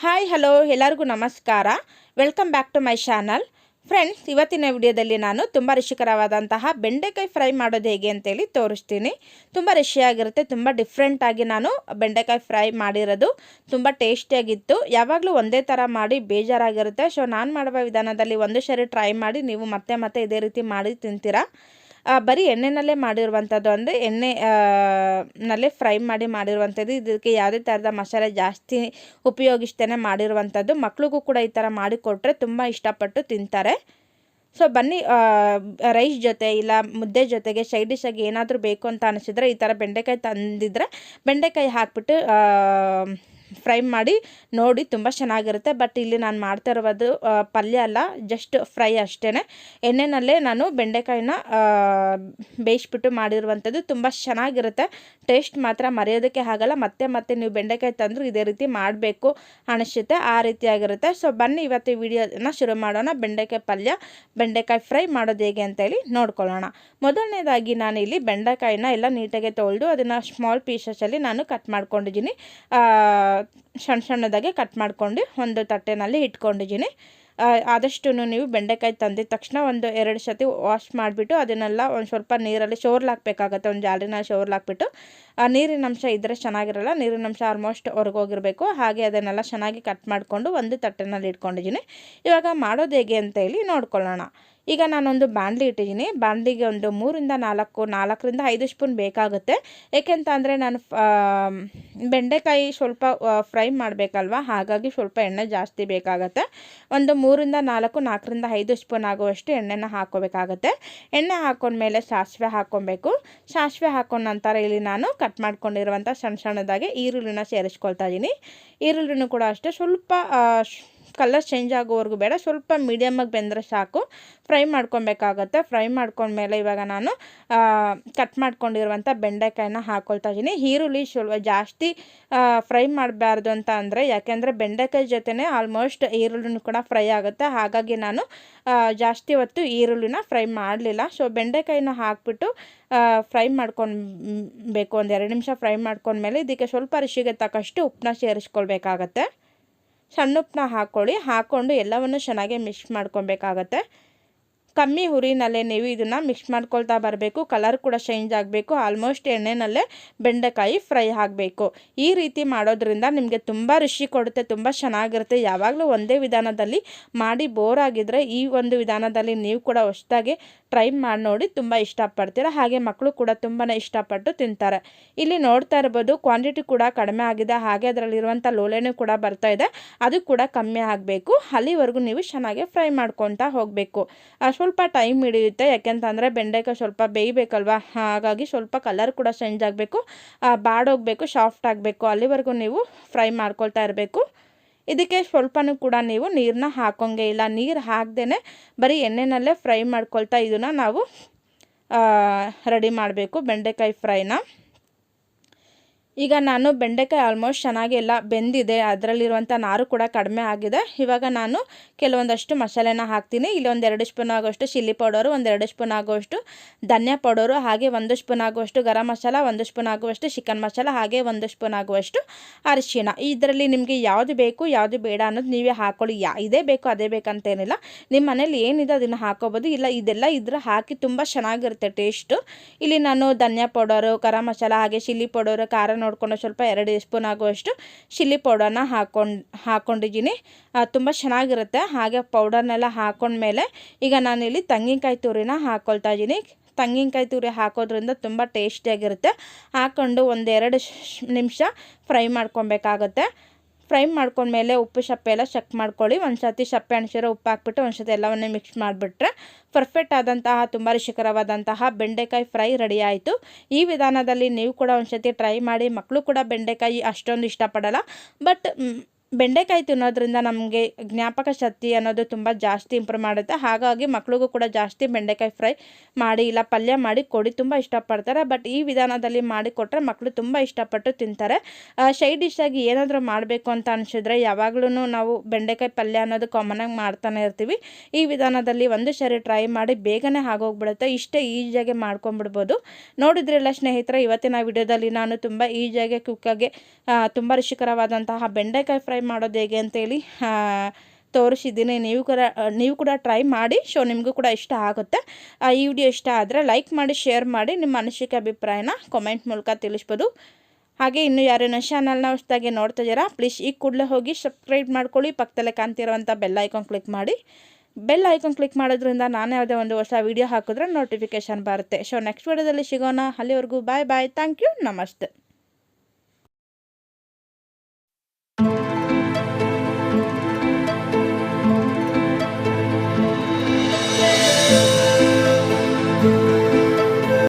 Hi hello ಎಲ್ಲರಿಗೂ ನಮಸ್ಕಾರ. Welcome back to my channel friends ಇವತ್ತಿನ ವಿಡಿಯೋದಲ್ಲಿ ನಾನು ತುಂಬ ರುಚಿಕರವಾದಂತಹ ಬೆಂಡೆಕಾಯಿ ಫ್ರೈ ಮಾಡೋದು ಹೇಗೆ ಅಂತೇಳಿ ತೋರಿಸ್ತೀನಿ. ತುಂಬ ರುಚಿಯಾಗಿರುತ್ತೆ, ತುಂಬ ಡಿಫ್ರೆಂಟಾಗಿ ನಾನು ಬೆಂಡೆಕಾಯಿ ಫ್ರೈ ಮಾಡಿರೋದು. ತುಂಬ ಟೇಸ್ಟಿಯಾಗಿತ್ತು ಯಾವಾಗಲೂ ಒಂದೇ ಥರ ಮಾಡಿ ಬೇಜಾರಾಗಿರುತ್ತೆ. ಸೊ ನಾನು ಮಾಡುವ ವಿಧಾನದಲ್ಲಿ ಒಂದು ಸರಿ ಟ್ರೈ ಮಾಡಿ, ನೀವು ಮತ್ತೆ ಮತ್ತೆ ಇದೇ ರೀತಿ ಮಾಡಿ ತಿಂತೀರಾ? ಬರೀ ಎಣ್ಣೆನಲ್ಲೇ ಮಾಡಿರುವಂಥದ್ದು ಅಂದರೆ ಎಣ್ಣೆ ನಲ್ಲೇ ಫ್ರೈ ಮಾಡಿ ಮಾಡಿರುವಂಥದ್ದು. ಇದಕ್ಕೆ ಯಾವುದೇ ಥರದ ಮಸಾಲೆ ಜಾಸ್ತಿ ಉಪಯೋಗಿಸ್ತೇನೆ ಮಾಡಿರುವಂಥದ್ದು. ಮಕ್ಳಿಗೂ ಕೂಡ ಈ ಥರ ಮಾಡಿಕೊಟ್ರೆ ತುಂಬ ಇಷ್ಟಪಟ್ಟು ತಿಂತಾರೆ. ಸೊ ಬನ್ನಿ ರೈಸ್ ಜೊತೆ ಇಲ್ಲ ಮುದ್ದೆ ಜೊತೆಗೆ ಸೈಡ್ ಡಿಶಾಗಿ ಏನಾದರೂ ಬೇಕು ಅಂತ ಅನಿಸಿದ್ರೆ ಈ ಥರ ಬೆಂಡೆಕಾಯಿ ತಂದಿದ್ರೆ ಬೆಂಡೆಕಾಯಿ ಹಾಕ್ಬಿಟ್ಟು ಫ್ರೈ ಮಾಡಿ ನೋಡಿ ತುಂಬ ಚೆನ್ನಾಗಿರುತ್ತೆ. ಬಟ್ ಇಲ್ಲಿ ನಾನು ಮಾಡ್ತಾ ಇರೋದು ಪಲ್ಯ ಅಲ್ಲ ಜಸ್ಟ್ ಫ್ರೈ ಅಷ್ಟೇ ಎಣ್ಣೆನಲ್ಲೇ ನಾನು ಬೆಂಡೆಕಾಯಿನ ಬೇಯಿಸ್ಬಿಟ್ಟು ಮಾಡಿರುವಂಥದ್ದು ತುಂಬ ಚೆನ್ನಾಗಿರುತ್ತೆ. ಟೇಸ್ಟ್ ಮಾತ್ರ ಮರೆಯೋದಕ್ಕೆ ಆಗಲ್ಲ. ಮತ್ತೆ ಮತ್ತೆ ನೀವು ಬೆಂಡೆಕಾಯಿ ತಂದರೂ ಇದೇ ರೀತಿ ಮಾಡಬೇಕು ಅನಿಸುತ್ತೆ. ಆ ರೀತಿಯಾಗಿರುತ್ತೆ ಸೊ ಬನ್ನಿ ಇವತ್ತು ಈ ವಿಡಿಯೋನ ಶುರು ಮಾಡೋಣ. ಬೆಂಡೆಕಾಯಿ ಪಲ್ಯ, ಬೆಂಡೆಕಾಯಿ ಫ್ರೈ ಮಾಡೋದು ಹೇಗೆ ಅಂತೇಳಿ ನೋಡ್ಕೊಳ್ಳೋಣ. ಮೊದಲನೇದಾಗಿ ನಾನು ಇಲ್ಲಿ ಬೆಂಡೆಕಾಯಿನ ಎಲ್ಲ ನೀಟಾಗಿ ತೊಳೆದು ಅದನ್ನು ಸ್ಮಾಲ್ ಪೀಸಸಲ್ಲಿ ನಾನು ಕಟ್ ಮಾಡ್ಕೊಂಡಿದ್ದೀನಿ. ಸಣ್ಣ ಸಣ್ಣದಾಗೆ ಕಟ್ ಮಾಡ್ಕೊಂಡು ಒಂದು ತಟ್ಟೆನಲ್ಲಿ ಇಟ್ಕೊಂಡಿದ್ದೀನಿ. ಆದಷ್ಟು ನೀವು ಬೆಂಡೆಕಾಯಿ ತಂದಿದ ತಕ್ಷಣ ಒಂದು ಎರಡು ಸತಿ ವಾಶ್ ಮಾಡಿಬಿಟ್ಟು ಅದನ್ನೆಲ್ಲ ಒಂದು ಸ್ವಲ್ಪ ನೀರಲ್ಲಿ ಶೋರ್ಲಾಕ್ಬೇಕಾಗತ್ತೆ ಒಂದು ಜಾಲಿನಲ್ಲಿ ಶೋರ್ಲಾಕ್ಬಿಟ್ಟು ಆ, ನೀರಿನ ಅಂಶ ಇದ್ದರೆ ಚೆನ್ನಾಗಿರಲ್ಲ, ನೀರಿನ ಅಂಶ ಆಲ್ಮೋಸ್ಟ್ ಹೊರಗೋಗಿರಬೇಕು ಹಾಗೆ ಅದನ್ನೆಲ್ಲ ಚೆನ್ನಾಗಿ ಕಟ್ ಮಾಡಿಕೊಂಡು ಒಂದು ತಟ್ಟೆನಲ್ಲಿ ಇಟ್ಕೊಂಡಿದ್ದೀನಿ. ಇವಾಗ ಮಾಡೋದು ಹೇಗೆ ಅಂತ ಹೇಳಿ ನೋಡ್ಕೊಳ್ಳೋಣ. ಈಗ ನಾನೊಂದು ಬಾಣಲಿ ಇಟ್ಟಿದ್ದೀನಿ. ಬಾಣಲಿಗೆ ಒಂದು ಮೂರಿಂದ ನಾಲ್ಕು, ನಾಲ್ಕರಿಂದ ಐದು ಸ್ಪೂನ್ ಬೇಕಾಗುತ್ತೆ. ಏಕೆಂತ ಅಂದರೆ ನಾನು ಬೆಂಡೆಕಾಯಿ ಸ್ವಲ್ಪ ಫ್ರೈ ಮಾಡಬೇಕಲ್ವ? ಹಾಗಾಗಿ ಸ್ವಲ್ಪ ಎಣ್ಣೆ ಜಾಸ್ತಿ ಬೇಕಾಗುತ್ತೆ. ಒಂದು ಮೂರಿಂದ ನಾಲ್ಕು, ನಾಲ್ಕರಿಂದ ಐದು ಸ್ಪೂನ್ ಆಗುವಷ್ಟು ಎಣ್ಣೆನ ಹಾಕೋಬೇಕಾಗತ್ತೆ ಎಣ್ಣೆ ಹಾಕೊಂಡ್ಮೇಲೆ ಸಾಸಿವೆ ಹಾಕ್ಕೊಬೇಕು. ಸಾಸಿವೆ ಹಾಕೊಂಡ ನಂತರ ಇಲ್ಲಿ ನಾನು ಕಟ್ ಮಾಡ್ಕೊಂಡಿರುವಂಥ ಸಣ್ಣ ಸಣ್ಣದಾಗಿ ಈರುಳ್ಳಿನ ಸೇರಿಸ್ಕೊಳ್ತಾ ಇದ್ದೀನಿ. ಈರುಳ್ಳಿನೂ ಕೂಡ ಅಷ್ಟೇ. ಸ್ವಲ್ಪ ಕಲರ್ ಚೇಂಜ್ ಆಗೋವರೆಗೂ ಬೇಡ. ಸ್ವಲ್ಪ ಮೀಡಿಯಮ್ಮಾಗಿ ಬೆಂದರೆ ಸಾಕು. ಫ್ರೈ ಮಾಡ್ಕೊಬೇಕಾಗತ್ತೆ. ಫ್ರೈ ಮಾಡ್ಕೊಂಡ್ಮೇಲೆ ಇವಾಗ ನಾನು ಕಟ್ ಮಾಡ್ಕೊಂಡಿರುವಂಥ ಬೆಂಡೆಕಾಯಿನ ಹಾಕ್ಕೊಳ್ತಾ ಇದ್ದೀನಿ. ಈರುಳ್ಳಿ ಸ್ವಲ್ಪ ಜಾಸ್ತಿ ಫ್ರೈ ಮಾಡಬಾರ್ದು ಅಂತ ಅಂದರೆ, ಯಾಕೆಂದರೆ ಬೆಂಡೆಕಾಯಿ ಜೊತೆನೇ ಆಲ್ಮೋಸ್ಟ್ ಈರುಳ್ಳಿನೂ ಕೂಡ ಫ್ರೈ ಆಗುತ್ತೆ. ಹಾಗಾಗಿ ನಾನು ಜಾಸ್ತಿ ಹೊತ್ತು ಈರುಳ್ಳಿನ ಫ್ರೈ ಮಾಡಲಿಲ್ಲ. ಸೊ ಬೆಂಡೆಕಾಯಿನ ಹಾಕ್ಬಿಟ್ಟು ಫ್ರೈ ಮಾಡ್ಕೊಬೇಕು ಒಂದು ಎರಡು ನಿಮಿಷ ಫ್ರೈ ಮಾಡ್ಕೊಂಡ್ಮೇಲೆ ಇದಕ್ಕೆ ಸ್ವಲ್ಪ ರುಚಿಗೆ ತಕ್ಕಷ್ಟು ಉಪ್ಪನ್ನ ಸೇರಿಸ್ಕೊಳ್ಬೇಕಾಗತ್ತೆ. ಸಣ್ಣ ಉಪ್ಪನ್ನ ಹಾಕ್ಕೊಳ್ಳಿ ಹಾಕ್ಕೊಂಡು ಎಲ್ಲವನ್ನು ಚೆನ್ನಾಗಿ ಮಿಕ್ಸ್ ಮಾಡ್ಕೊಬೇಕಾಗತ್ತೆ ಕಮ್ಮಿ ಹುರಿನಲ್ಲೇ ನೀವು ಇದನ್ನು ಮಿಕ್ಸ್ ಮಾಡ್ಕೊಳ್ತಾ ಬರಬೇಕು. ಕಲರ್ ಕೂಡ ಚೇಂಜ್ ಆಗಬೇಕು. ಆಲ್ಮೋಸ್ಟ್ ಎಣ್ಣೆನಲ್ಲೇ ಬೆಂಡೆಕಾಯಿ ಫ್ರೈ ಆಗಬೇಕು ಈ ರೀತಿ ಮಾಡೋದ್ರಿಂದ ನಿಮಗೆ ತುಂಬ ರುಚಿ ಕೊಡುತ್ತೆ, ತುಂಬ ಚೆನ್ನಾಗಿರುತ್ತೆ. ಯಾವಾಗಲೂ ಒಂದೇ ವಿಧಾನದಲ್ಲಿ ಮಾಡಿ ಬೋರ್ ಆಗಿದ್ರೆ ಈ ಒಂದು ವಿಧಾನದಲ್ಲಿ ನೀವು ಕೂಡ ಹೊಸದಾಗಿ ಟ್ರೈ ಮಾಡಿ ನೋಡಿ ತುಂಬ ಇಷ್ಟಪಡ್ತೀರ. ಹಾಗೆ ಮಕ್ಕಳು ಕೂಡ ತುಂಬಾ ಇಷ್ಟಪಟ್ಟು ತಿಂತಾರೆ. ಇಲ್ಲಿ ನೋಡ್ತಾ ಇರ್ಬೋದು ಕ್ವಾಂಟಿಟಿ ಕೂಡ ಕಡಿಮೆ ಆಗಿದೆ. ಹಾಗೆ ಅದರಲ್ಲಿರುವಂಥ ಲೋಲೆನೂ ಕೂಡ ಬರ್ತಾ ಇದೆ. ಅದು ಕೂಡ ಕಮ್ಮಿ ಆಗಬೇಕು. ಅಲ್ಲಿವರೆಗೂ ನೀವು ಚೆನ್ನಾಗಿ ಫ್ರೈ ಮಾಡ್ಕೊತಾ ಹೋಗಬೇಕು. ಸ್ವಲ್ಪ ಟೈಮ್ ಹಿಡಿಯುತ್ತೆ. ಯಾಕೆಂತಂದರೆ ಬೆಂಡೆಕಾಯಿ ಸ್ವಲ್ಪ ಬೇಯಬೇಕಲ್ವ? ಹಾಗಾಗಿ ಸ್ವಲ್ಪ ಕಲರ್ ಕೂಡ ಚೇಂಜ್ ಆಗಬೇಕು. ಬಾಡೋಗಬೇಕು ಸಾಫ್ಟ್ ಆಗಬೇಕು. ಅಲ್ಲಿವರೆಗೂ ನೀವು ಫ್ರೈ ಮಾಡ್ಕೊಳ್ತಾ ಇರಬೇಕು. ಇದಕ್ಕೆ ಸ್ವಲ್ಪನೂ ಕೂಡ ನೀವು ನೀರನ್ನ ಹಾಕೋಂಗೆ ಇಲ್ಲ. ನೀರು ಹಾಕ್ದೇ ಬರೀ ಎಣ್ಣೆನಲ್ಲೇ ಫ್ರೈ ಮಾಡ್ಕೊಳ್ತಾ ಇದನ್ನು ನಾವು ರೆಡಿ ಮಾಡಬೇಕು ಬೆಂಡೆಕಾಯಿ ಫ್ರೈನ ಈಗ ನಾನು ಬೆಂಡೆಕಾಯಿ ಆಲ್ಮೋಸ್ಟ್ ಚೆನ್ನಾಗಿ ಎಲ್ಲ ಬೆಂದಿದೆ. ಅದರಲ್ಲಿರುವಂಥ ನಾರು ಕೂಡ ಕಡಿಮೆ ಆಗಿದೆ. ಇವಾಗ ನಾನು ಕೆಲವೊಂದಷ್ಟು ಮಸಾಲೆನ ಹಾಕ್ತೀನಿ. ಇಲ್ಲಿ ಒಂದೆರಡು ಸ್ಪೂನ್ ಆಗೋಷ್ಟು ಚಿಲ್ಲಿ ಪೌಡರು ಒಂದೆರಡು ಸ್ಪೂನ್ ಆಗುವಷ್ಟು ಧನಿಯಾ ಪೌಡರು, ಹಾಗೆ ಒಂದು ಸ್ಪೂನ್ ಆಗುವಷ್ಟು ಗರಂ ಮಸಾಲ, ಒಂದು ಸ್ಪೂನ್ ಆಗುವಷ್ಟು ಚಿಕನ್ ಮಸಾಲ, ಹಾಗೆ ಒಂದು ಸ್ಪೂನ್ ಆಗುವಷ್ಟು ಅರಿಶಿಣ. ಇದರಲ್ಲಿ ನಿಮಗೆ ಯಾವುದು ಬೇಕು, ಯಾವುದು ಬೇಡ ಅನ್ನೋದು ನೀವೇ ಹಾಕೊಳ್ಳಿ. ಯಾ, ಇದೇ ಬೇಕು, ಅದೇ ಬೇಕಂತೇನಿಲ್ಲ. ನಿಮ್ಮ ಮನೇಲಿ ಏನಿದೆ ಅದನ್ನು ಹಾಕೋಬೋದು. ಇಲ್ಲ, ಇದೆಲ್ಲ ಇದ್ರ ಹಾಕಿ ತುಂಬ ಚೆನ್ನಾಗಿರುತ್ತೆ ಟೇಸ್ಟು. ಇಲ್ಲಿ ನಾನು ಧನಿಯಾ ಪೌಡರು, ಗರಂ ಮಸಾಲ, ಹಾಗೆ ಚಿಲ್ಲಿ ಪೌಡರು, ಖಾರ ನೋಡಿಕೊಂಡು ಸ್ವಲ್ಪ ಎರಡು ಸ್ಪೂನ್ ಆಗುವಷ್ಟು ಚಿಲ್ಲಿ ಪೌಡರ್ನ ಹಾಕೊಂಡು ಹಾಕ್ಕೊಂಡಿದ್ದೀನಿ ತುಂಬ ಚೆನ್ನಾಗಿರುತ್ತೆ. ಹಾಗೆ ಪೌಡರ್ನೆಲ್ಲ ಹಾಕೊಂಡ್ಮೇಲೆ ಈಗ ನಾನಿಲ್ಲಿ ತೆಂಗಿನಕಾಯಿ ತುರಿನ ಹಾಕ್ಕೊಳ್ತಾ ಇದ್ದೀನಿ. ತೆಂಗಿನಕಾಯಿ ತುರಿ ಹಾಕೋದ್ರಿಂದ ತುಂಬ ಟೇಸ್ಟಿಯಾಗಿರುತ್ತೆ. ಹಾಕ್ಕೊಂಡು ಒಂದೆರಡು ನಿಮಿಷ ಫ್ರೈ ಮಾಡ್ಕೊಬೇಕಾಗತ್ತೆ. ಫ್ರೈ ಮಾಡ್ಕೊಂಡ್ಮೇಲೆ ಉಪ್ಪು ಸಪ್ಪೆ ಎಲ್ಲ ಚೆಕ್ ಮಾಡ್ಕೊಳ್ಳಿ. ಒಂದು ಸತಿ ಸಪ್ಪೆ ಅಣಸಿರೋ ಉಪ್ಪು ಹಾಕ್ಬಿಟ್ಟು ಒಂದು ಸತಿ ಎಲ್ಲವನ್ನೇ ಮಿಕ್ಸ್ ಮಾಡಿಬಿಟ್ರೆ ಪರ್ಫೆಕ್ಟ್ ಆದಂತಹ, ತುಂಬ ರುಚಿಕರವಾದಂತಹ ಬೆಂಡೆಕಾಯಿ ಫ್ರೈ ರೆಡಿ ಆಯಿತು. ಈ ವಿಧಾನದಲ್ಲಿ ನೀವು ಕೂಡ ಒಂದು ಸತಿ ಟ್ರೈ ಮಾಡಿ ಮಕ್ಕಳು ಕೂಡ ಬೆಂಡೆಕಾಯಿ ಅಷ್ಟೊಂದು ಇಷ್ಟಪಡಲ್ಲ. ಬಟ್ ಬೆಂಡೆಕಾಯಿ ತಿನ್ನೋದ್ರಿಂದ ನಮಗೆ ಜ್ಞಾಪಕ ಶಕ್ತಿ ಅನ್ನೋದು ತುಂಬ ಜಾಸ್ತಿ ಇಂಪ್ರೂವ್ ಮಾಡುತ್ತೆ. ಹಾಗಾಗಿ ಮಕ್ಳಿಗೂ ಕೂಡ ಜಾಸ್ತಿ ಬೆಂಡೆಕಾಯಿ ಫ್ರೈ ಮಾಡಿ ಇಲ್ಲ ಪಲ್ಯ ಮಾಡಿ ಕೊಡಿ ತುಂಬ ಇಷ್ಟಪಡ್ತಾರೆ. ಬಟ್ ಈ ವಿಧಾನದಲ್ಲಿ ಮಾಡಿ ಕೊಟ್ಟರೆ ಮಕ್ಕಳು ತುಂಬ ಇಷ್ಟಪಟ್ಟು ತಿಂತಾರೆ. ಸೈಡ್ ಡಿಶ್ಶಾಗಿ ಏನಾದರೂ ಮಾಡಬೇಕು ಅಂತ ಅನಿಸಿದ್ರೆ ಯಾವಾಗಲೂ ನಾವು ಬೆಂಡೆಕಾಯಿ ಪಲ್ಯ ಅನ್ನೋದು ಕಾಮನಾಗಿ ಮಾಡ್ತಾನೆ ಇರ್ತೀವಿ. ಈ ವಿಧಾನದಲ್ಲಿ ಒಂದು ಸರಿ ಟ್ರೈ ಮಾಡಿ ಬೇಗನೆ ಆಗೋಗ್ಬಿಡುತ್ತೆ. ಇಷ್ಟೇ ಈಸಿಯಾಗಿ ಮಾಡ್ಕೊಂಬಿಡ್ಬೋದು ನೋಡಿದ್ರಲ್ಲ ಸ್ನೇಹಿತರೆ, ಇವತ್ತಿನ ವಿಡಿಯೋದಲ್ಲಿ ನಾನು ತುಂಬ ಈಸಿಯಾಗಿ ಕುಕ್ಕಾಗೆ ತುಂಬ ರುಚಿಕರವಾದಂತಹ ಬೆಂಡೆಕಾಯಿ ಫ್ರೈ ಫ್ರೈ ಮಾಡೋದು ಹೇಗೆ ಅಂತೇಳಿ ತೋರಿಸಿದ್ದೀನಿ. ನೀವು ಕೂಡ ನೀವು ಕೂಡ ಟ್ರೈ ಮಾಡಿ ಸೊ ನಿಮಗೂ ಕೂಡ ಇಷ್ಟ ಆಗುತ್ತೆ. ಈ ವಿಡಿಯೋ ಇಷ್ಟ ಆದರೆ ಲೈಕ್ ಮಾಡಿ ಶೇರ್ ಮಾಡಿ, ನಿಮ್ಮ ಅನಿಸಿಕೆ ಅಭಿಪ್ರಾಯನ ಕಾಮೆಂಟ್ ಮೂಲಕ ತಿಳಿಸ್ಬೋದು. ಹಾಗೆ ಇನ್ನು ಯಾರು ನನ್ನ ಚಾನಲ್ನ ಹೊಸದಾಗಿ ನೋಡ್ತಾ ಇದ್ದೀರಾ ಪ್ಲೀಸ್ ಈ ಕೂಡಲೇ ಹೋಗಿ ಸಬ್ಸ್ಕ್ರೈಬ್ ಮಾಡ್ಕೊಳ್ಳಿ. ಪಕ್ಕದಲ್ಲೇ ಕಾಣ್ತಿರುವಂಥ ಬೆಲ್ ಐಕಾನ್ ಕ್ಲಿಕ್ ಮಾಡಿ. ಬೆಲ್ ಐಕಾನ್ ಕ್ಲಿಕ್ ಮಾಡೋದ್ರಿಂದ ನಾನು ಯಾವುದೇ ಒಂದು ಹೊಸ ವೀಡಿಯೋ ಹಾಕಿದ್ರೆ ನೋಟಿಫಿಕೇಶನ್ ಬರುತ್ತೆ. ಸೊ ನೆಕ್ಸ್ಟ್ ವಿಡಿಯೋದಲ್ಲಿ ಸಿಗೋಣ. ಅಲ್ಲಿವರೆಗೂ ಬಾಯ್ ಬಾಯ್ ಥ್ಯಾಂಕ್ ಯು ನಮಸ್ತೆ